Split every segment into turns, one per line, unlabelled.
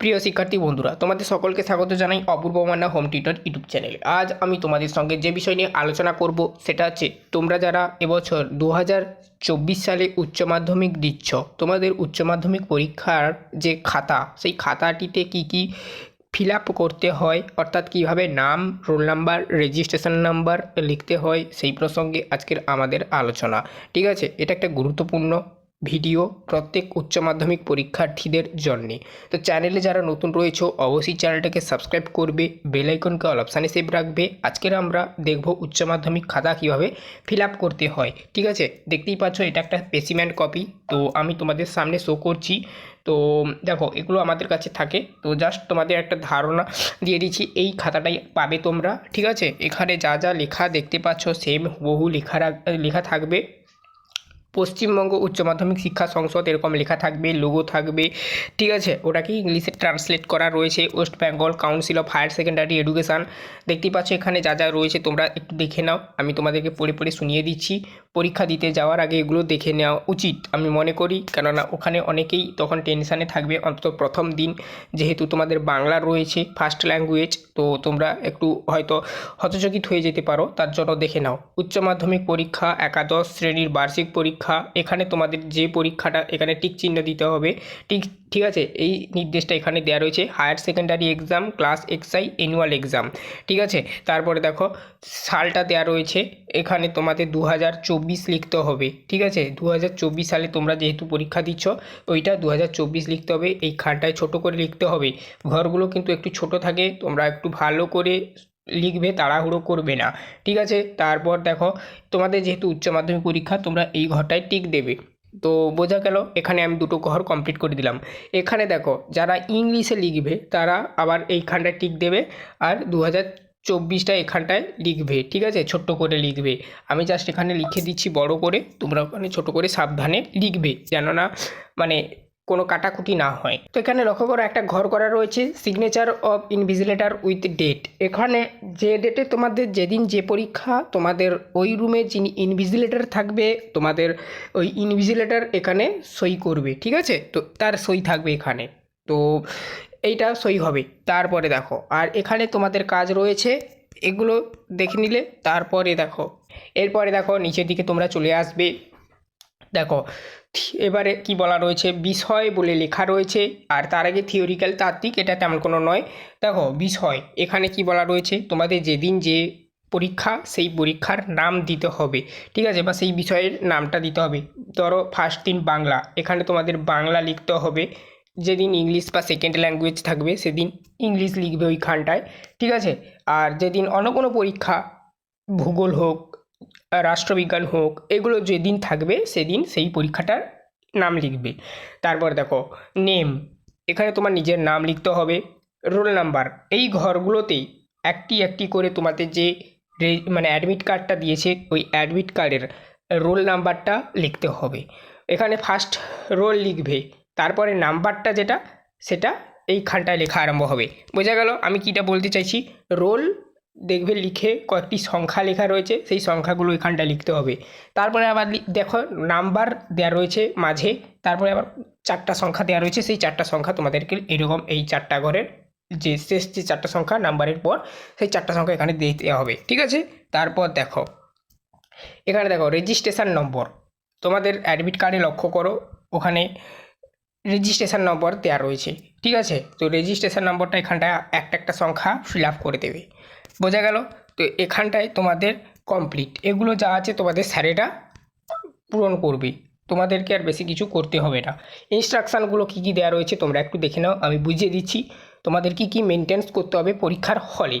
প্রিয় শিক্ষার্থী বন্ধুরা, তোমাদের সকলকে স্বাগত জানাই Apurba Manna home tutor YouTube চ্যানেলে। আজ আমি তোমাদের সঙ্গে যে বিষয় নিয়ে আলোচনা করব, সেটা হচ্ছে তোমরা যারা এবছর দু চব্বিশ সালে উচ্চ মাধ্যমিক দিচ্ছ, তোমাদের উচ্চ মাধ্যমিক পরীক্ষার যে খাতা, সেই খাতাটিতে কি কি ফিল আপ করতে হয়, অর্থাৎ কীভাবে নাম রোল নাম্বার রেজিস্ট্রেশন নাম্বার লিখতে হয়, সেই প্রসঙ্গে আজকের আমাদের আলোচনা। ঠিক আছে? এটা একটা গুরুত্বপূর্ণ ভিডিও প্রত্যেক উচ্চ মাধ্যমিক পরীক্ষার্থীদের জন্যে। তো চ্যানেলে যারা নতুন রয়েছে, অবশ্যই চ্যানেলটাকে সাবস্ক্রাইব করবে, বেল আইকনকে অল অপশানে সেভ রাখবে। আজকের আমরা দেখব উচ্চ মাধ্যমিক খাতা কীভাবে ফিল করতে হয়। ঠিক আছে? দেখতেই পাচ্ছ, এটা একটা স্পেসিম্যান কপি তো আমি তোমাদের সামনে শো করছি। তো দেখো, এগুলো আমাদের কাছে থাকে। তো জাস্ট তোমাদের একটা ধারণা দিয়ে দিচ্ছি, এই খাতাটাই পাবে তোমরা। ঠিক আছে? এখানে যা যা লেখা দেখতে পাচ্ছ সেম বহু লেখা লেখা থাকবে। পশ্চিমবঙ্গ উচ্চ মাধ্যমিক শিক্ষা সংসদ এরকম লেখা থাকবে লোগো থাকবে, ঠিক আছে? ওটাকে ইংলিশে ট্রান্সলেট করা রয়েছে? West Bengal council of higher secondary education দেখতেই পাচ্ছ এখানে যা যা রয়েছে, তোমরা একটু দেখে নাও। আমি তোমাদেরকে পড়ে পড়ে শুনিয়ে দিচ্ছি। পরীক্ষা দিতে যাওয়ার আগে এগুলো দেখে নেওয়া উচিত, আমি মনে করি। কেননা ওখানে অনেকেই তখন টেনশানে থাকবে, অন্তত প্রথম দিন। যেহেতু তোমাদের বাংলা রয়েছে ফার্স্ট ল্যাঙ্গুয়েজ তো তোমরা একটু হয়তো হতচকিত হয়ে যেতে পারো, তার জন্য দেখে নাও। উচ্চ মাধ্যমিক পরীক্ষা, একাদশ শ্রেণির বার্ষিক পরীক্ষা এখানে তোমাদের যে পরীক্ষাটা, এখানে টিক চিহ্ন দিতে হবে। ঠিক ঠিক আছে? এই নির্দেশটা এখানে দেওয়া রয়েছে। Higher secondary exam class XI annual exam ঠিক আছে? তারপরে দেখো, সালটা দেওয়া রয়েছে। এখানে তোমাদের দু হাজার চব্বিশ লিখতে হবে। ঠিক আছে? দু হাজার চব্বিশ সালে তোমরা যেহেতু পরীক্ষা দিচ্ছ, ওইটা দু হাজার চব্বিশ লিখতে হবে। এই খানটায় ছোট করে লিখতে হবে। ঘরগুলো কিন্তু একটু ছোট থাকে। তোমরা একটু ভালো করে লিখবে, তাড়াহুড়ো করবে না। ঠিক আছে? তারপর দেখো, তোমাদের যেহেতু উচ্চ মাধ্যমিক পরীক্ষা, তোমরা এই ঘরটায় টিক দেবে। তো বোঝা গেল, এখানে আমি দুটো ঘর কমপ্লিট করে দিলাম। এখানে দেখো, যারা ইংলিশে লিখবে, তারা আবার এইখানটায় টিক দেবে আর দু হাজার চব্বিশটা এখানটায় লিখবে। ঠিক আছে? ছোট্ট করে লিখবে। আমি জাস্ট এখানে লিখে দিচ্ছি বড় করে, তোমরা ওখানে ছোট করে সাবধানে লিখবে। যেন না মানে কোনো কাটাকুটি না হয়। তো এখানে লক্ষ্য করো একটা ঘর করা রয়েছে signature of invigilator with date এখানে যে ডেটে তোমাদের যেদিন যে পরীক্ষা, তোমাদের ওই রুমে যিনি ইনভিজিলেটার থাকবে, তোমাদের ওই ইনভিজিলেটার এখানে সই করবে, ঠিক আছে? তো তার সই থাকবে এখানে। তো এইটা সই হবে। তারপরে দেখো, আর এখানে তোমাদের কাজ রয়েছে, এগুলো দেখে নিলে তারপরে দেখো। এরপরে দেখো, নিচের দিকে তোমরা চলে আসবে। দেখো এবারে কি বলা রয়েছে? বিষয় বলে লেখা রয়েছে। আর তার আগে থিওরিক্যাল তাত্ত্বিক, এটা তেমন কোনো নয়। দেখো, বিষয়, এখানে কি বলা রয়েছে? তোমাদের যেদিন যে পরীক্ষা, সেই পরীক্ষার নাম দিতে হবে। ঠিক আছে? বা সেই বিষয়ের নামটা দিতে হবে। ধরো ফার্স্ট দিন বাংলা। এখানে তোমাদের বাংলা লিখতে হবে। যেদিন ইংলিশ বা সেকেন্ড ল্যাঙ্গুয়েজ থাকবে, সেদিন ইংলিশ লিখবে ওইখানটায়। ঠিক আছে? আর যেদিন অন্য কোনো পরীক্ষা, ভূগোল হোক রাষ্ট্রবিজ্ঞান হোক, এগুলো যেদিন থাকবে সেদিন সেই পরীক্ষাটার নাম লিখবে। তারপর দেখো নেম এখানে তোমার নিজের নাম লিখতে হবে রোল নাম্বার এই ঘরগুলোতেই একটি একটি করে তোমাদের যে মানে অ্যাডমিট কার্ডটা দিয়েছে, ওই অ্যাডমিট কার্ডের রোল নাম্বারটা লিখতে হবে। এখানে ফার্স্ট রোল লিখবে, তারপরে নাম্বারটা যেটা, সেটা এইখানটায় লেখা আরম্ভ হবে। বোঝা গেল আমি কিটা বলতে চাইছি? রোল দেখবে লিখে কয়েকটি সংখ্যা লেখা রয়েছে, সেই সংখ্যাগুলো এখানটায় লিখতে হবে। তারপরে আবার দেখো নাম্বার দেওয়া রয়েছে মাঝে, তারপরে আবার চারটা সংখ্যা দেওয়া রয়েছে, সেই চারটা সংখ্যা তোমাদেরকে এরকম এই চারটা ঘরের যে শেষ যে চারটা সংখ্যা নাম্বারের পর, সেই চারটা সংখ্যা এখানে দিতে হবে, ঠিক আছে? তারপর দেখো, এখানে দেখো রেজিস্ট্রেশন নম্বর তোমাদের অ্যাডমিট কার্ডে লক্ষ্য করো, ওখানে রেজিস্ট্রেশন নম্বর দেওয়া রয়েছে, ঠিক আছে? তো রেজিস্ট্রেশন নম্বরটা এখানটায় একটা একটা সংখ্যা ফিল আপ করে দেবে। বোঝা গেল? তো এখানটায় তোমাদের কমপ্লিট এগুলো যা আছে তোমাদের স্যারেরা পূরণ করবে। তোমাদেরকে আর বেশি কিছু করতে হবে না। ইনস্ট্রাকশানগুলো কী কী দেওয়া রয়েছে তোমরা একটু দেখে নাও, আমি বুঝিয়ে দিচ্ছি। তোমাদের কী কী মেনটেন্স করতে হবে পরীক্ষার হলে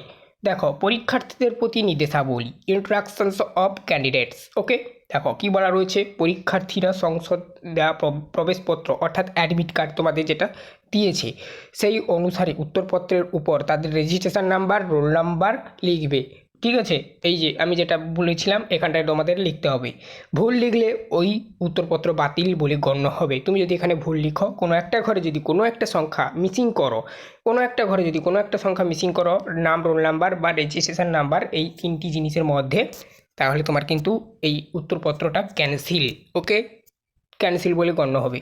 দেখো, পরীক্ষার্থীদের প্রতি নির্দেশাবলী ইন্ট্রাকশনস অফ ক্যান্ডিডেটস ওকে দেখো, কী বলা রয়েছে? পরীক্ষার্থীরা সংসদ দেওয়া প্রবেশপত্র, অর্থাৎ অ্যাডমিট কার্ড তোমাদের যেটা দিয়েছে। সেই অনুসারে উত্তরপত্রের উপর তাদের রেজিস্ট্রেশন নাম্বার রোল নাম্বার লিখবে। ঠিক আছে? এই যে আমি যেটা বলেছিলাম, এখানটায় তোমাদের লিখতে হবে। ভুল লিখলে ওই উত্তরপত্র বাতিল বলে গণ্য হবে। তুমি যদি এখানে ভুল লিখো, কোনো একটা ঘরে যদি কোনো একটা সংখ্যা মিসিং করো, কোনো একটা ঘরে যদি কোনো একটা সংখ্যা মিসিং করো, নাম রোল নাম্বার বা রেজিস্ট্রেশন নাম্বার এই তিনটি জিনিসের মধ্যে, তাহলে তোমার কিন্তু এই উত্তরপত্রটা ক্যান্সেল ওকে ক্যান্সেল বলে গণ্য হবে।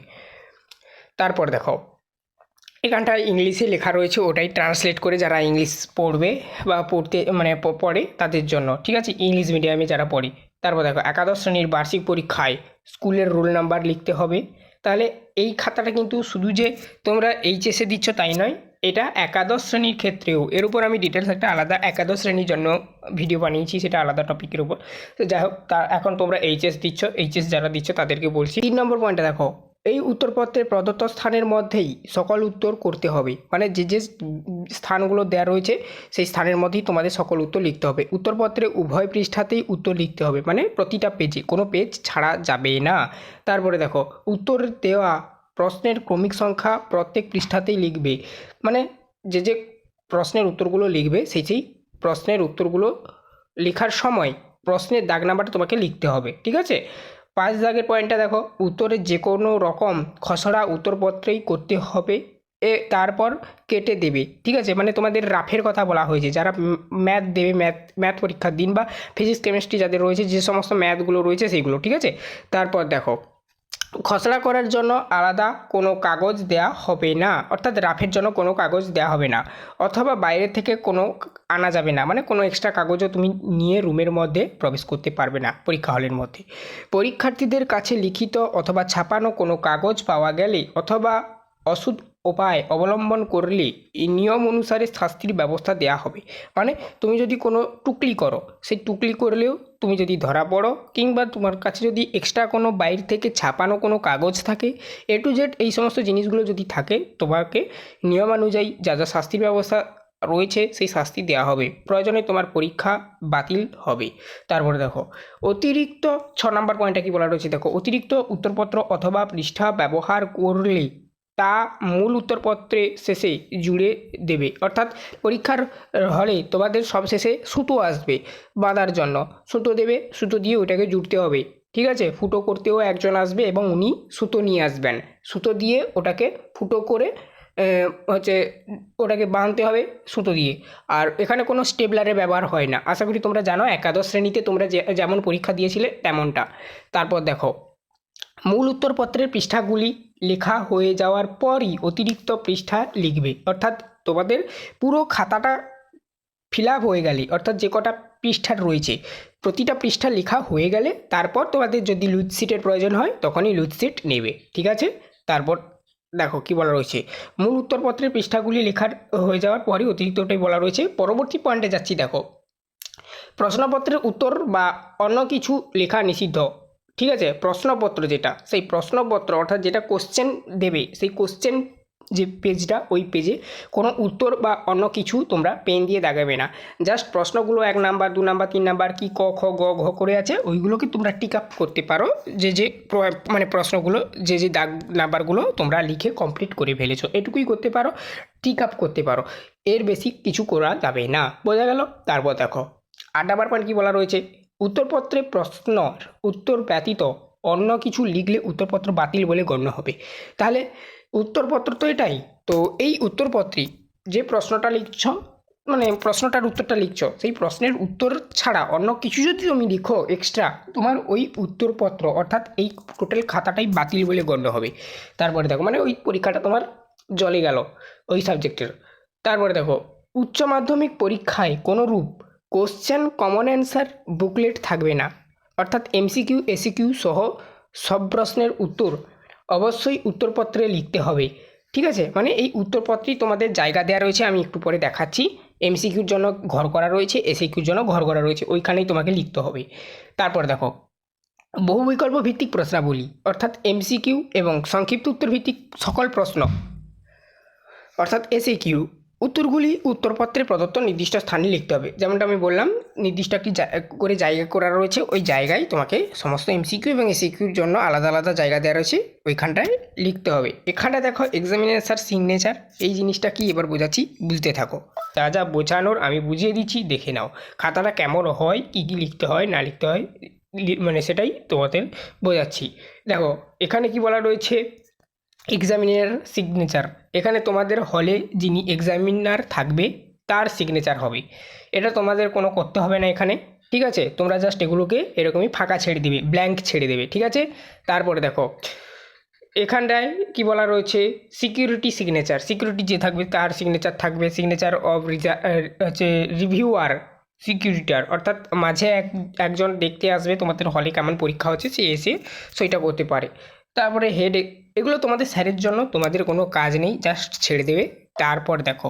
তারপর দেখো এখানটায় ইংলিশে লেখা রয়েছে, ওটাই ট্রান্সলেট করে যারা ইংলিশ পড়বে বা পড়তে মানে পড়ে তাদের জন্য। ঠিক আছে? ইংলিশ মিডিয়ামে যারা পড়ে, তারপর দেখো, একাদশ শ্রেণির বার্ষিক পরীক্ষায় স্কুলের রোল নাম্বার লিখতে হবে। তাহলে এই খাতাটা কিন্তু শুধু যে তোমরা এইচএসে দিচ্ছ তাই নয়, এটা একাদশ শ্রেণির ক্ষেত্রেও। এর উপর আমি ডিটেলস একটা আলাদা একাদশ শ্রেণির জন্য ভিডিও বানিয়েছি, সেটা আলাদা টপিকের উপর। তো যাই হোক, তা এখন তোমরা এইচএস দিচ্ছ, এইচএস যারা দিচ্ছ তাদেরকে বলছি। তিন নম্বর পয়েন্টটা দেখো এই উত্তরপত্রে প্রদত্ত স্থানের মধ্যেই সকল উত্তর করতে হবে। মানে যে যে স্থানগুলো দেওয়া রয়েছে, সেই স্থানের মধ্যেই তোমাদের সকল উত্তর লিখতে হবে। উত্তরপত্রে উভয় পৃষ্ঠাতেই উত্তর লিখতে হবে। মানে প্রতিটা পেজে কোনো পেজ ছাড়া যাবে না। তারপরে দেখো, উত্তর দেওয়া প্রশ্নের ক্রমিক সংখ্যা প্রত্যেক পৃষ্ঠাতেই লিখবে। মানে যে যে প্রশ্নের উত্তরগুলো লিখবে, সেই সেই প্রশ্নের উত্তরগুলো লেখার সময় প্রশ্নের দাগ নাম্বারটা তোমাকে লিখতে হবে। ঠিক আছে? পাঁচ দাগের পয়েন্টটা দেখো। উত্তরে যে কোনো রকম খসড়া উত্তরপত্রেই করতে হবে। এ, তারপর কেটে দেবে। ঠিক আছে? মানে তোমাদের রাফের কথা বলা হয়েছে। যারা ম্যাথ দেবে ম্যাথ ম্যাথ পরীক্ষার দিন বা ফিজিক্স কেমিস্ট্রি যাদের রয়েছে, যে সমস্ত ম্যাথগুলো রয়েছে সেইগুলো, ঠিক আছে? তারপর দেখো, খসড়া করার জন্য আলাদা কোনো কাগজ দেয়া হবে না। অর্থাৎ রাফের জন্য কোনো কাগজ দেয়া হবে না। অথবা বাইরে থেকে কোনো আনা যাবে না। মানে কোনো এক্সট্রা কাগজও তুমি নিয়ে রুমের মধ্যে প্রবেশ করতে পারবে না পরীক্ষা হলের মধ্যে। পরীক্ষার্থীদের কাছে লিখিত অথবা ছাপানো কোনো কাগজ পাওয়া গেলে অথবা অসুদ উপায় অবলম্বন করলে এই নিয়ম অনুসারে শাস্তির ব্যবস্থা দেওয়া হবে। মানে তুমি যদি কোনো টুকলি করো, সেই টুকলি করলেও তুমি যদি ধরা পড়ো কিংবা তোমার কাছে যদি এক্সট্রা কোনো বাইর থেকে ছাপানো কোনো কাগজ থাকে এ টু জেড এই সমস্ত জিনিসগুলো যদি থাকে, তোমাকে নিয়মানুযায়ী যা যা শাস্তির ব্যবস্থা রয়েছে, সেই শাস্তি দেওয়া হবে। প্রয়োজনে তোমার পরীক্ষা বাতিল হবে। তারপরে দেখো, অতিরিক্ত ছ নম্বর পয়েন্টটা কি বলা রয়েছে? দেখো, অতিরিক্ত উত্তরপত্র অথবা পৃষ্ঠা ব্যবহার করলে তা মূল উত্তরপত্রে শেষে জুড়ে দেবে। অর্থাৎ পরীক্ষার হলে তোমাদের সব শেষে সুতো আসবে বাঁধার জন্য। সুতো দেবে, সুতো দিয়ে ওটাকে জুড়তে হবে। ঠিক আছে? ফুটো করতেও একজন আসবে এবং উনি সুতো নিয়ে আসবেন। সুতো দিয়ে ওটাকে ফুটো করে হচ্ছে ওটাকে বাঁধতে হবে সুতো দিয়ে। আর এখানে কোনো স্টেবলারের ব্যবহার হয় না। আশা করি তোমরা জানো, একাদশ শ্রেণীতে তোমরা যে, যেমন পরীক্ষা দিয়েছিলে তেমনটা। তারপর দেখো, মূল উত্তরপত্রের পৃষ্ঠাগুলি লেখা হয়ে যাওয়ার পরই অতিরিক্ত পৃষ্ঠা লিখবে। অর্থাৎ তোমাদের পুরো খাতাটা ফিল আপ হয়ে গেলে, অর্থাৎ যে কটা পৃষ্ঠার রয়েছে, প্রতিটা পৃষ্ঠা লেখা হয়ে গেলে তারপর তোমাদের যদি লুজ সিটের প্রয়োজন হয়, তখনই লুজ সিট নেবে। ঠিক আছে? তারপর দেখো কি বলা রয়েছে। মূল উত্তরপত্রের পৃষ্ঠাগুলি লেখার হয়ে যাওয়ার পরই অতিরিক্তটাই বলা রয়েছে। পরবর্তী পয়েন্টে যাচ্ছি, দেখো। প্রশ্নপত্রের উত্তর বা অন্য কিছু লেখা নিষিদ্ধ, ঠিক আছে? প্রশ্নপত্র যেটা, সেই প্রশ্নপত্র অর্থাৎ যেটা কোশ্চেন দেবে, সেই কোশ্চেন যে পেজটা, ওই পেজে কোনো উত্তর বা অন্য কিছু তোমরা পেন দিয়ে দাগাবে না। জাস্ট প্রশ্নগুলো এক নাম্বার, দু নাম্বার, তিন নাম্বার, কি, ক, খ, গ, ঘ করে আছে, ওইগুলোকে তোমরা টিক আপ করতে পারো। যে যে মানে প্রশ্নগুলো, যে যে দাগ, নাম্বারগুলো তোমরা লিখে কমপ্লিট করে ফেলেছো, এটুকুই করতে পারো, টিক আপ করতে পারো। এর বেশি কিছু করা যাবে না। বোঝা গেল? তারপর দেখো, আট নাম্বার পয়েন্ট কী বলা রয়েছে? উত্তরপত্রে প্রশ্নর উত্তর ব্যতীত অন্য কিছু লিখলে উত্তরপত্র বাতিল বলে গণ্য হবে। তাহলে উত্তরপত্র তো এটাই। তো এই উত্তরপত্রে যে প্রশ্নটা লিখছ মানে প্রশ্নটার উত্তরটা লিখছ, সেই প্রশ্নের উত্তর ছাড়া অন্য কিছু যদি তুমি লিখো এক্সট্রা তোমার ওই উত্তরপত্র অর্থাৎ এই টোটাল খাতাটাই বাতিল বলে গণ্য হবে। তারপরে দেখো মানে ওই পরীক্ষাটা তোমার জলে গেল ওই সাবজেক্টের তারপরে দেখো, উচ্চ মাধ্যমিক পরীক্ষায় কোনো রূপ কোশ্চেন কমন অ্যান্সার বুকলেট থাকবে না। অর্থাৎ এমসিকিউ এসিকিউ সহ সব প্রশ্নের উত্তর অবশ্যই উত্তরপত্রে লিখতে হবে। ঠিক আছে? মানে এই উত্তরপত্রেই তোমাদের জায়গা দেওয়া রয়েছে, আমি একটু পরে দেখাচ্ছি। এমসিকিউর জন্য ঘর করা রয়েছে এসিকিউর জন্য ঘর করা রয়েছে, ওইখানেই তোমাকে লিখতে হবে। তারপর দেখো, বহু বিকল্প ভিত্তিক প্রশ্নাবলী, অর্থাৎ এমসিকিউ এবং সংক্ষিপ্ত উত্তর ভিত্তিক সকল প্রশ্ন, অর্থাৎ এসিকিউ উত্তরগুলি উত্তরপত্রে প্রদত্ত নির্দিষ্ট স্থানে লিখতে হবে। যেমনটা আমি বললাম, নির্দিষ্ট একটি করে জায়গা করা রয়েছে, ওই জায়গায় তোমাকে সমস্ত এমসিকিউ এবং এসিকিউর জন্য আলাদা আলাদা জায়গা দেওয়া রয়েছে, ওইখানটায় লিখতে হবে। এখানটা দেখো এক্সামিনেশার সিগনেচার এই জিনিসটা কি এবার বোঝাচ্ছি, বুঝতে থাকো। যা যা বোঝানোর আমি বুঝিয়ে দিচ্ছি, দেখে নাও। খাতাটা কেমন হয়, কী কী লিখতে হয়, না লিখতে হয় মানে সেটাই তোমাদের বোঝাচ্ছি। দেখো, এখানে কি বলা রয়েছে এক্সামিনার সিগনেচার এখানে তোমাদের হলে যিনি এক্সামিনার থাকবে, তার সিগনেচার হবে। এটা তোমাদের কোনো করতে হবে না এখানে, ঠিক আছে? তোমরা জাস্ট এগুলোকে এরকমই ফাঁকা ছেড়ে দিবে ব্ল্যাঙ্ক ছেড়ে দেবে, ঠিক আছে? তারপরে দেখো, এখানটায় কি বলা রয়েছে? সিকিউরিটি সিগনেচার সিকিউরিটি যে থাকবে, তার সিগনেচার থাকবে। সিগনেচার অফ রিজা হচ্ছে রিভিউয়ার সিকিউরিটার অর্থাৎ মাঝে এক, একজন দেখতে আসবে, তোমাদের হলে কেমন পরীক্ষা হচ্ছে, সে এসে সেইটা করতে পারে। তারপরে হেড এগুলো তোমাদের স্যারের জন্য, তোমাদের কোনো কাজ নেই জাস্ট ছেড়ে দেবে। তারপর দেখো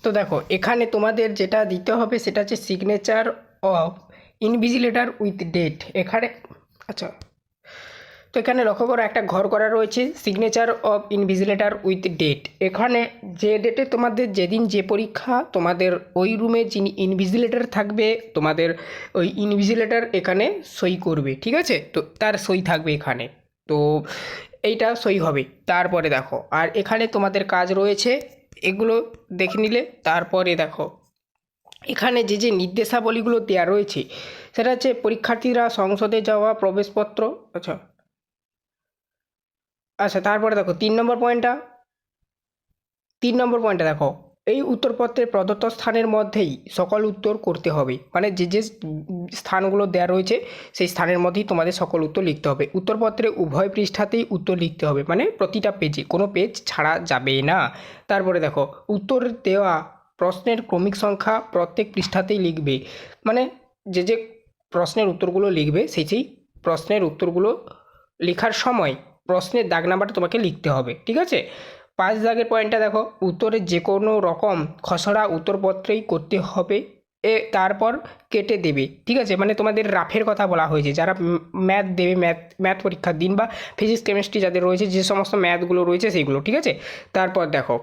তো দেখো, এখানে তোমাদের যেটা দিতে হবে সেটা হচ্ছে signature of invigilator with date এখানে আচ্ছা তো এখানে লক্ষ্য করো, একটা ঘর করা রয়েছে signature of invigilator with date এখানে যে ডেটে তোমাদের যেদিন যে পরীক্ষা, তোমাদের ওই রুমে যিনি ইনভিজিলেটার থাকবে, তোমাদের ওই ইনভিজিলেটার এখানে সই করবে, ঠিক আছে? তো তার সই থাকবে এখানে। তো এইটা সই হবে। তারপরে দেখো, আর এখানে তোমাদের কাজ রয়েছে এগুলো দেখে নিলে তারপরে দেখো। এখানে যে যে নির্দেশাবলীগুলো দেওয়া রয়েছে, সেটা হচ্ছে পরীক্ষার্থীরা সংসদে যাওয়া, প্রবেশপত্র আচ্ছা। আচ্ছা তারপরে দেখো, তিন নম্বর পয়েন্টটা তিন নম্বর পয়েন্টটা দেখো। এই উত্তরপত্রের প্রদত্ত স্থানের মধ্যেই সকল উত্তর করতে হবে। মানে যে যে স্থানগুলো দেওয়া রয়েছে, সেই স্থানের মধ্যেই তোমাদের সকল উত্তর লিখতে হবে। উত্তরপত্রে উভয় পৃষ্ঠাতেই উত্তর লিখতে হবে। মানে প্রতিটা পেজে কোনো পেজ ছাড়া যাবে না। তারপরে দেখো, উত্তর দেওয়া প্রশ্নের ক্রমিক সংখ্যা প্রত্যেক পৃষ্ঠাতেই লিখবে। মানে যে যে প্রশ্নের উত্তরগুলো লিখবে, সেই সেই প্রশ্নের উত্তরগুলো লেখার সময় প্রশ্নের দাগ নাম্বারটা তোমাকে লিখতে হবে। ঠিক আছে? পাঁচ দাগের পয়েন্টটা দেখো, উত্তরে যে কোনো রকম খসড়া উত্তরপত্রেই করতে হবে, এ তারপর কেটে দেবে, ঠিক আছে? মানে তোমাদের রাফের কথা বলা হয়েছে, যারা ম্যাথ দেবে, ম্যাথ ম্যাথ পরীক্ষার দিন বা ফিজিক্স, কেমিস্ট্রি যাদের রয়েছে, যে সমস্ত ম্যাথগুলো রয়েছে সেইগুলো, ঠিক আছে? তারপর দেখো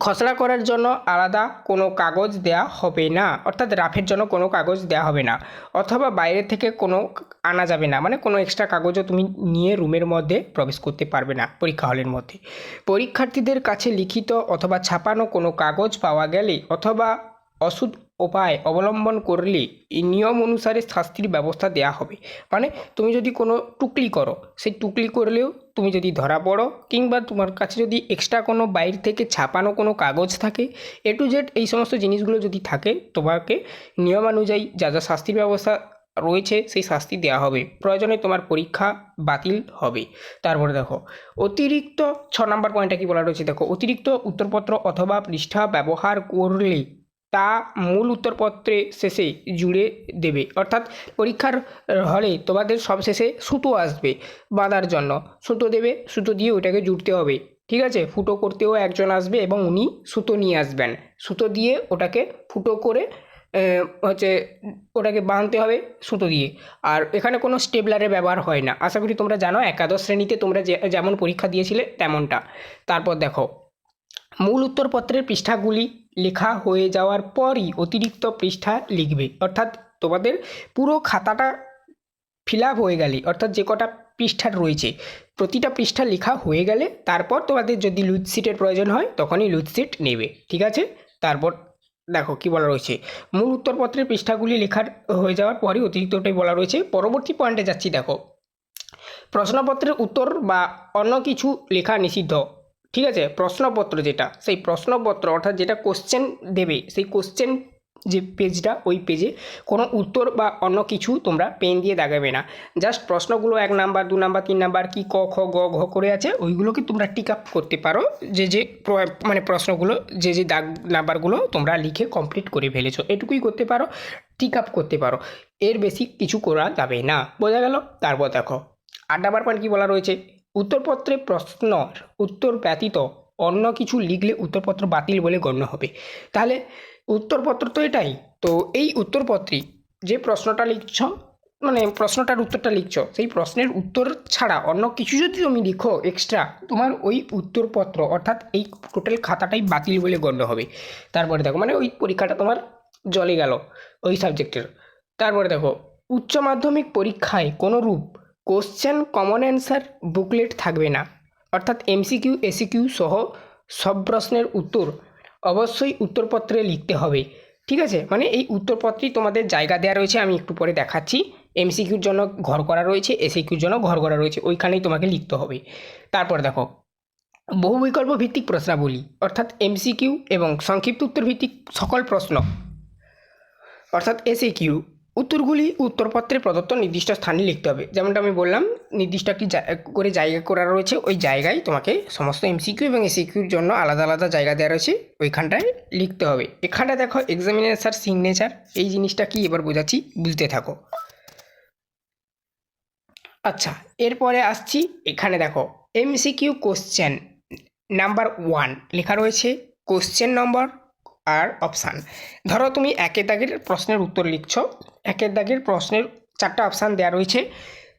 খসড়া করার জন্য আলাদা কোনো কাগজ দেয়া হবে না। অর্থাৎ রাফের জন্য কোনো কাগজ দেয়া হবে না। অথবা বাইরে থেকে কোনো আনা যাবে না। মানে কোনো এক্সট্রা কাগজও তুমি নিয়ে রুমের মধ্যে প্রবেশ করতে পারবে না পরীক্ষা হলের মধ্যে। পরীক্ষার্থীদের কাছে লিখিত অথবা ছাপানো কোনো কাগজ পাওয়া গেলে অথবা অসুদ উপায় অবলম্বন করলে এই নিয়ম অনুসারে শাস্তির ব্যবস্থা দেওয়া হবে। মানে তুমি যদি কোনো টুকলি করো, সেই টুকলি করলেও তুমি যদি ধরা পড়ো কিংবা তোমার কাছে যদি এক্সট্রা কোনো বাইর থেকে ছাপানো কোনো কাগজ থাকে এ টু জেড এই সমস্ত জিনিসগুলো যদি থাকে, তোমাকে নিয়মানুযায়ী যা যা শাস্তির ব্যবস্থা রয়েছে সেই শাস্তি দেওয়া হবে। প্রয়োজনে তোমার পরীক্ষা বাতিল হবে। তারপরে দেখো, অতিরিক্ত ছ নম্বর পয়েন্টটা কি বলা রয়েছে? দেখো, অতিরিক্ত উত্তরপত্র অথবা পৃষ্ঠা ব্যবহার করলে তা মূল উত্তরপত্রে শেষে জুড়ে দেবে। অর্থাৎ পরীক্ষার হলে তোমাদের সব শেষে সুতো আসবে বাঁধার জন্য। সুতো দেবে, সুতো দিয়ে ওটাকে জুড়তে হবে। ঠিক আছে? ফুটো করতেও একজন আসবে এবং উনি সুতো নিয়ে আসবেন। সুতো দিয়ে ওটাকে ফুটো করে হচ্ছে ওটাকে বাঁধতে হবে সুতো দিয়ে। আর এখানে কোনো স্টেপলারের ব্যবহার হয় না। আশা করি তোমরা জানো, একাদশ শ্রেণীতে তোমরা যেমন পরীক্ষা দিয়েছিলে তেমনটা। তারপর দেখো, মূল উত্তরপত্রের পৃষ্ঠাগুলি লেখা হয়ে যাওয়ার পরই অতিরিক্ত পৃষ্ঠা লিখবে। অর্থাৎ তোমাদের পুরো খাতাটা ফিল হয়ে গেলে, অর্থাৎ যে কটা পৃষ্ঠার রয়েছে, প্রতিটা পৃষ্ঠা লেখা হয়ে গেলে তারপর তোমাদের যদি লুজ সিটের প্রয়োজন হয়, তখনই লুজ সিট নেবে, ঠিক আছে? তারপর দেখো কি বলা রয়েছে। মূল উত্তরপত্রের পৃষ্ঠাগুলি লেখার হয়ে যাওয়ার পরই অতিরিক্তটাই বলা রয়েছে। পরবর্তী পয়েন্টে যাচ্ছি, দেখো। প্রশ্নপত্রের উত্তর বা অন্য কিছু লেখা নিষিদ্ধ। ঠিক আছে? প্রশ্নপত্র যেটা, সেই প্রশ্নপত্র অর্থাৎ যেটা কোশ্চেন দেবে, সেই কোশ্চেন যে পেজটা ওই পেজে কোনো উত্তর বা অন্য কিছু তোমরা পেন দিয়ে দাগাবে না। জাস্ট প্রশ্নগুলো এক নাম্বার দু নাম্বার তিন নাম্বার কি, ক, খ, গ, ঘ করে আছে, ওইগুলোকে তোমরা টিক আপ করতে পারো। যে যে মানে প্রশ্নগুলো, যে যে দাগ নাম্বারগুলো তোমরা লিখে কমপ্লিট করে ফেলেছো, এটুকুই করতে পারো টিক আপ করতে পারো। এর বেশি কিছু করা যাবে না। বোঝা গেল? তারপর দেখো আট নাম্বার পয়েন্ট কী বলা রয়েছে? উত্তরপত্রে প্রশ্নর উত্তর ব্যতীত অন্য কিছু লিখলে উত্তরপত্র বাতিল বলে গণ্য হবে। তাহলে উত্তরপত্র তো এটাই। তো এই উত্তরপত্রে যে প্রশ্নটা লিখছ মানে প্রশ্নটার উত্তরটা লিখছ, সেই প্রশ্নের উত্তর ছাড়া অন্য কিছু যদি তুমি লিখো এক্সট্রা তোমার ওই উত্তরপত্র অর্থাৎ এই টোটাল খাতাটাই বাতিল বলে গণ্য হবে। তারপরে দেখো মানে ওই পরীক্ষাটা তোমার জলে গেল ওই সাবজেক্টের তারপরে দেখো, উচ্চ মাধ্যমিক পরীক্ষায় কোনো রূপ কোশ্চেন কমন অ্যান্সার বুকলেট থাকবে না। অর্থাৎ এমসিকিউ, এসিকিউ সহ সব প্রশ্নের উত্তর অবশ্যই উত্তরপত্রে লিখতে হবে। ঠিক আছে? মানে এই উত্তরপত্রেই তোমাদের জায়গা দেওয়া রয়েছে, আমি একটু পরে দেখাচ্ছি। এমসিকিউর জন্য ঘর করা রয়েছে, এসিকিউর জন্য ঘর করা রয়েছে, ওইখানেই তোমাকে লিখতে হবে। তারপর দেখো, বহু বিকল্প ভিত্তিক প্রশ্নাবলী, অর্থাৎ এমসিকিউ এবং সংক্ষিপ্ত উত্তর ভিত্তিক সকল প্রশ্ন, অর্থাৎ এসিকিউ উত্তরগুলি উত্তরপত্রে প্রদত্ত নির্দিষ্ট স্থানে লিখতে হবে। যেমনটা আমি বললাম, নির্দিষ্ট একটি করে জায়গা করা রয়েছে, ওই জায়গায় তোমাকে সমস্ত এমসিকিউ এবং এসিকিউর জন্য আলাদা আলাদা জায়গা দেওয়া রয়েছে, ওইখানটায় লিখতে হবে। এখানটা দেখো এক্সামিনেশার সিগনেচার এই জিনিসটা কি এবার বোঝাচ্ছি, বুঝতে থাকো। আচ্ছা এরপরে আসছি, এখানে দেখো এমসিকিউ কোশ্চেন নাম্বার ওয়ান লেখা রয়েছে কোশ্চেন নম্বর আর অপশান ধরো তুমি একের দাগের প্রশ্নের উত্তর লিখছ, একের দাগের প্রশ্নের চারটা অপশান দেওয়া রয়েছে।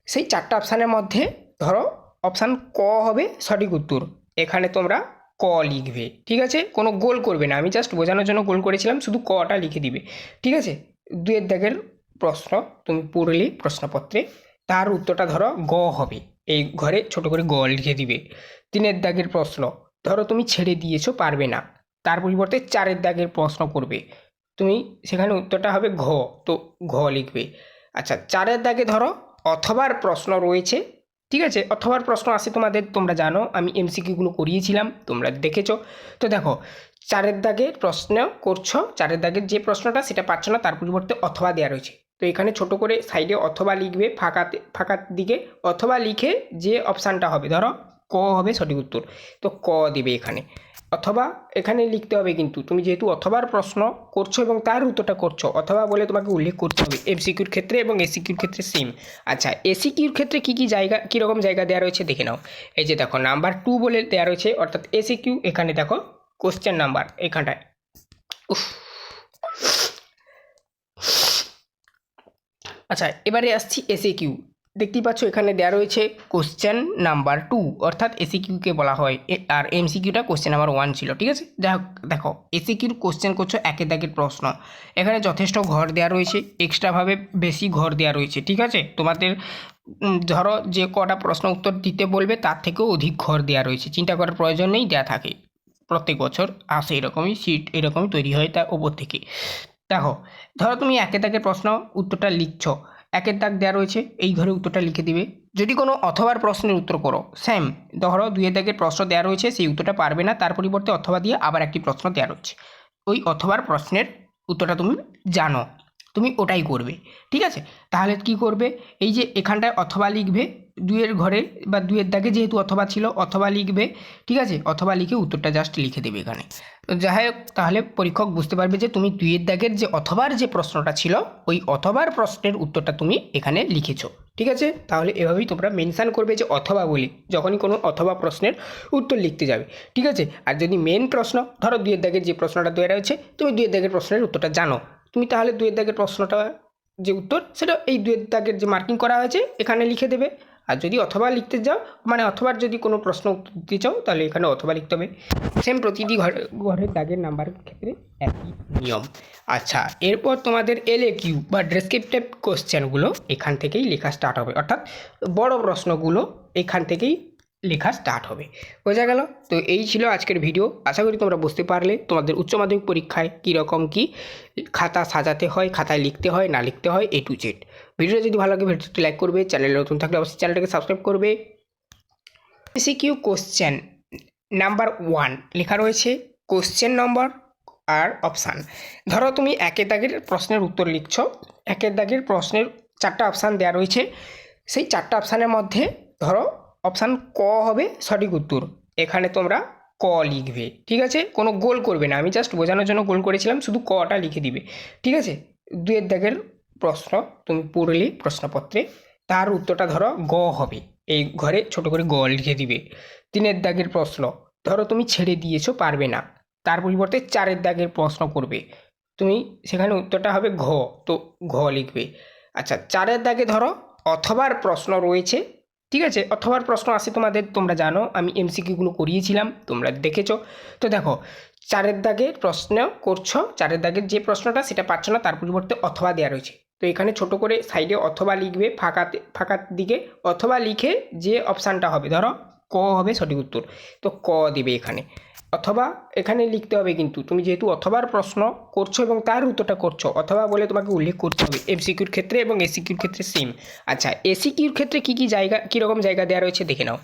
সেই চারটা অপশানের মধ্যে ধরো অপশান ক হবে সঠিক উত্তর। এখানে তোমরা ক লিখবে, ঠিক আছে? কোনো গোল করবে না। আমি জাস্ট বোঝানোর জন্য গোল করেছিলাম, শুধু কটা লিখে দিবে, ঠিক আছে? দুয়ের দাগের প্রশ্ন তুমি পড়লে প্রশ্নপত্রে, তার উত্তরটা ধরো গ হবে। এই ঘরে ছোট করে গ লিখে দিবে। তিনের দাগের প্রশ্ন, ধরো তুমি ছেড়ে দিয়েছ, পারবে না। তার পরিবর্তে চারের দাগের প্রশ্ন করবে। তুমি সেখানে উত্তরটা হবে ঘ, তো ঘ লিখবে। আচ্ছা চারের দাগে ধরো, অথবার প্রশ্ন রয়েছে, ঠিক আছে? অথবার প্রশ্ন আসে তোমাদের, তোমরা জানো, আমি এমসিকিউগুলো করিয়েছিলাম, তোমরা দেখেছ। তো দেখো, চারের দাগের প্রশ্ন করছ, চারের দাগের যে প্রশ্নটা সেটা পাচ্ছ না, তার পরিবর্তে অথবা দেওয়া রয়েছে। তো এখানে ছোট করে সাইডে অথবা লিখবে, ফাঁকাতে, ফাঁকার দিকে অথবা লিখে যে অপশানটা হবে, ধরো, ক হবে সঠিক উত্তর। তো ক দিবে এখানে। অথবা এখানে লিখতে হবে কিন্তু, তুমি যেহেতু অথবার প্রশ্ন করছ এবং তার উত্তরটা করছ, অথবা বলে তোমাকে উল্লেখ করতে হবে এমসিকিউর ক্ষেত্রে এবং এসিকিউর ক্ষেত্রে সেম আচ্ছা এসিকিউর ক্ষেত্রে কী কী জায়গা কীরকম জায়গা দেওয়া রয়েছে দেখে নাও। এই যে দেখো নাম্বার টু বলে দেওয়া রয়েছে, অর্থাৎ এসিকিউ এখানে দেখো কোশ্চেন নাম্বার এখানটায়। উফ। আচ্ছা এবারে আসছি এসি কিউ দেখতেই পাচ্ছ, এখানে দেওয়া রয়েছে কোশ্চেন নাম্বার টু অর্থাৎ এসি কিউকে বলা হয়। আর এমসি কিউটা কোশ্চেন নাম্বার ওয়ান ছিল, ঠিক আছে? যাই হোক, দেখো এসি কিউর কোশ্চেন করছ একের দাগের প্রশ্ন। এখানে যথেষ্ট ঘর দেওয়া রয়েছে এক্সট্রাভাবে বেশি ঘর দেওয়া রয়েছে, ঠিক আছে? তোমাদের ধরো যে কটা প্রশ্ন উত্তর দিতে বলবে, তার থেকেও অধিক ঘর দেওয়া রয়েছে। চিন্তা করার প্রয়োজন নেই দেওয়া থাকে। প্রত্যেক বছর আসে এরকমই সিট এরকমই তৈরি হয় তার ওপর থেকে। দেখো, ধরো তুমি একে দাগের প্রশ্ন উত্তরটা লিখছো একের দাগ দেওয়া রয়েছে, এই ঘরে উত্তরটা লিখে দিবে। যদি কোনো অথবার প্রশ্নের উত্তর করো সেম ধরো দুয়ের দাগের প্রশ্ন দেওয়া রয়েছে, সেই উত্তরটা পারবে না, তার পরিবর্তে অথবা দিয়ে আবার একটি প্রশ্ন দেওয়া রয়েছে। ওই অথবার প্রশ্নের উত্তরটা তুমি জানো। তুমি ওটাই করবে, ঠিক আছে? তাহলে কি করবে? এই যে এখানটায় অথবা লিখবে দুয়ের ঘরে বা দুয়ের দাগে যেহেতু অথবা ছিল, অথবা লিখবে, ঠিক আছে? অথবা লিখে উত্তরটা জাস্ট লিখে দেবে এখানে। তো যাই হোক, তাহলে পরীক্ষক বুঝতে পারবে যে তুমি দুয়ের দাগের যে অথবার যে প্রশ্নটা ছিল, ওই অথবার প্রশ্নের উত্তরটা তুমি এখানে লিখেছো, ঠিক আছে? তাহলে এভাবেই তোমরা মেনশান করবে যে অথবা বলি, যখনই কোনো অথবা প্রশ্নের উত্তর লিখতে যাবে, ঠিক আছে? আর যদি মেন প্রশ্ন, ধরো দুইয়ের দাগের যে প্রশ্নটা দেওয়া রয়েছে, তুমি দুইয়ের দাগের প্রশ্নের উত্তরটা জানো তুমি তাহলে দুইয়ের দাগের প্রশ্নটা যে উত্তর, সেটা এই দুয়ের দাগের যে মার্কিং করা হয়েছে, এখানে লিখে দেবে। আর যদি অথবা লিখতে যাও মানে অথবা যদি কোনো প্রশ্ন উত্তর দিতে চাও, তাহলে এখানে অথবা লিখতে হবে। সেম প্রতিটি ঘরে, ঘরের দাগের নাম্বারের ক্ষেত্রে একই নিয়ম। আচ্ছা এরপর তোমাদের এলএ কিউ বা ডেসক্রিপটিভ কোশ্চেনগুলো এখান থেকেই লেখা স্টার্ট হবে। অর্থাৎ বড় প্রশ্নগুলো এখান থেকেই লেখা স্টার্ট হবে। বোঝা গেল। তো এই ছিল আজকের ভিডিও আশা করি তোমরা বুঝতে পারলে তোমাদের উচ্চ মাধ্যমিক পরীক্ষায় কীরকম কী খাতা সাজাতে হয়, খাতায় লিখতে হয়, না লিখতে হয় এ টু জেড ভিডিওটা যদি ভালো লাগে ভিডিওটি লাইক করবে চ্যানেলে নতুন থাকলে অবশ্যই চ্যানেলটাকে সাবস্ক্রাইব করবে। কিউ কোশ্চেন নাম্বার ওয়ান লেখা রয়েছে কোশ্চেন নম্বর আর অপশান ধরো তুমি একের দাগের প্রশ্নের উত্তর লিখছো, একের দাগের প্রশ্নের চারটা অপশান দেওয়া রয়েছে। সেই চারটা অপশানের মধ্যে ধরো অপশান ক হবে সঠিক উত্তর। এখানে তোমরা ক লিখবে, ঠিক আছে? কোনো গোল করবে না। আমি জাস্ট বোঝানোর জন্য গোল করেছিলাম, শুধু কটা লিখে দিবে, ঠিক আছে? দুয়ের দাগের প্রশ্ন, তুমি পড়লে প্রশ্নপত্রে, তার উত্তরটা ধরো গ হবে। এই ঘরে ছোট করে গ লিখে দিবে। তিনের দাগের প্রশ্ন, ধরো তুমি ছেড়ে দিয়েছ, পারবে না। তার পরিবর্তে চারের দাগের প্রশ্ন করবে। তুমি সেখানে উত্তরটা হবে ঘ, তো ঘ লিখবে। আচ্ছা চারের দাগে ধরো, অথবার প্রশ্ন রয়েছে ঠিক আছে? অথবার প্রশ্ন আসে তোমাদের, তোমরা জানো, আমি এমসিকিউগুলো করিয়েছিলাম, তোমরা দেখেছ। তো দেখো, চারের দাগের প্রশ্ন করছ, চারের দাগের যে প্রশ্নটা সেটা পাচ্ছ না, তার পরিবর্তে অথবা দেওয়া রয়েছে। তো এখানে ছোট করে সাইডে অথবা লিখবে, ফাঁকাতে, ফাঁকার দিকে অথবা লিখে যে অপশানটা হবে, ধরো, ক হবে সঠিক উত্তর। তো ক দিবে এখানে। অথবা এখানে লিখতে হবে কিন্তু, তুমি যেহেতু অথবার প্রশ্ন করছ এবং তার উত্তরটা করছ, অথবা বলে তোমাকে উল্লেখ করতে হবে এমসিকিউর ক্ষেত্রে এবং এসিকিউর ক্ষেত্রে সেম আচ্ছা এসিকিউর ক্ষেত্রে কী কী জায়গা কীরকম জায়গা দেওয়া রয়েছে দেখে নাও।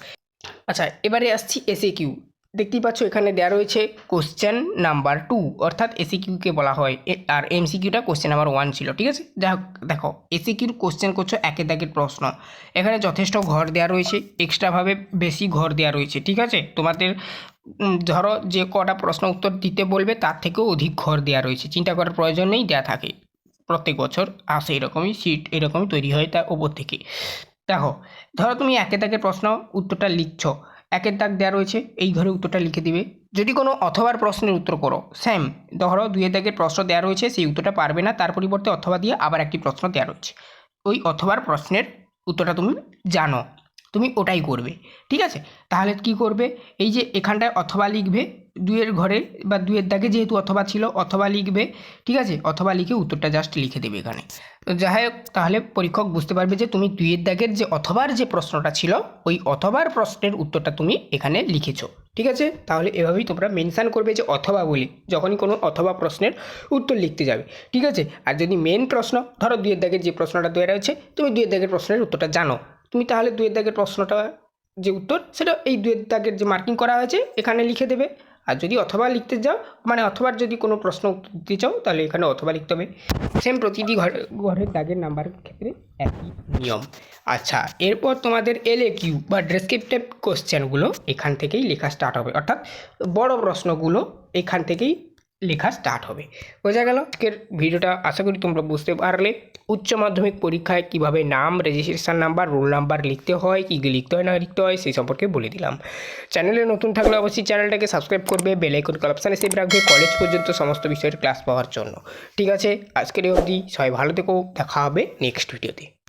আচ্ছা এবারে আসছি এসিকিউ দেখতেই পাচ্ছ এখানে দেওয়া রয়েছে কোশ্চেন নাম্বার টু অর্থাৎ এসিকিউকে বলা হয়। আর এমসিকিউটা কোশ্চেন নাম্বার ওয়ান ছিল, ঠিক আছে? হোক, দেখো এসিকিউর কোশ্চেন করছ একের দাগের প্রশ্ন। এখানে যথেষ্ট ঘর দেওয়া রয়েছে এক্সট্রাভাবে বেশি ঘর দেওয়া রয়েছে, ঠিক আছে? তোমাদের ধরো যে কটা প্রশ্ন উত্তর দিতে বলবে, তার থেকেও অধিক ঘর দেওয়া রয়েছে। চিন্তা করার প্রয়োজন নেই দেওয়া থাকে। প্রত্যেক বছর আসে এরকমই সিট এরকমই তৈরি হয় তার ওপর থেকে। দেখো, ধরো তুমি একে দাগের প্রশ্ন, উত্তরটা লিখছো। একের দাগ দেওয়া রয়েছে, এই ঘরে উত্তরটা লিখে দিবে। যদি কোনো অথবার প্রশ্নের উত্তর করো স্যাম ধরো দুয়ের দাগের প্রশ্ন দেওয়া রয়েছে, সেই উত্তরটা পারবে না, তার পরিবর্তে অথবা দিয়ে আবার একটি প্রশ্ন দেওয়া রয়েছে। ওই অথবার প্রশ্নের উত্তরটা তুমি জানো। তুমি ওটাই করবে, ঠিক আছে? তাহলে কি করবে? এই যে এখানটায় অথবা লিখবে দুয়ের ঘরে বা দুয়ের দাগে যেহেতু অথবা ছিল, অথবা লিখবে, ঠিক আছে? অথবা লিখে উত্তরটা জাস্ট লিখে দেবে এখানে। তো যাই হোক, তাহলে পরীক্ষক বুঝতে পারবে যে তুমি দুয়ের দাগের যে অথবার যে প্রশ্নটা ছিল, ওই অথবার প্রশ্নের উত্তরটা তুমি এখানে লিখেছো, ঠিক আছে? তাহলে এভাবেই তোমরা মেনশান করবে যে অথবা বলি, যখনই কোনো অথবা প্রশ্নের উত্তর লিখতে যাবে, ঠিক আছে? আর যদি মেন প্রশ্ন, ধরো দুইয়ের দাগের যে প্রশ্নটা দেওয়া রয়েছে, তুমি দুইয়ের দাগের প্রশ্নের উত্তরটা জানো তুমি তাহলে দুইয়ের দাগের প্রশ্নটা যে উত্তর, সেটা এই দুয়ের দাগের যে মার্কিং করা হয়েছে, এখানে লিখে দেবে। আর যদি অথবা লিখতে যাও মানে অথবা যদি কোনো প্রশ্ন উত্তর দিতে চাও, তাহলে এখানে অথবা লিখতে হবে। সেম প্রতিটি ঘর, ঘরের দাগের নাম্বারের ক্ষেত্রে একই নিয়ম। আচ্ছা এরপর তোমাদের এলএ কিউ বা ডেসক্রিপটিভ কোশ্চেনগুলো এখান থেকেই লেখা স্টার্ট হবে। অর্থাৎ বড় প্রশ্নগুলো এখান থেকেই লেখা স্টার্ট হবে। বোঝা গেল? আজকের ভিডিওটা আশা করি তোমরা বুঝতে পারলে। উচ্চ মাধ্যমিক পরীক্ষায় কীভাবে নাম রেজিস্ট্রেশন নাম্বার রোল নাম্বার লিখতে হয়, কী লিখতে হয়, না লিখতে হয়, সেই সম্পর্কে বলে দিলাম। চ্যানেলে নতুন থাকলে অবশ্যই চ্যানেলটাকে সাবস্ক্রাইব করবে বেল আইকন অপশানে সেভ রাখবে কলেজ পর্যন্ত সমস্ত বিষয়ের ক্লাস পাওয়ার জন্য। ঠিক আছে? আজকের অবধি সবাই ভালো থেকো, দেখা হবে নেক্সট ভিডিওতে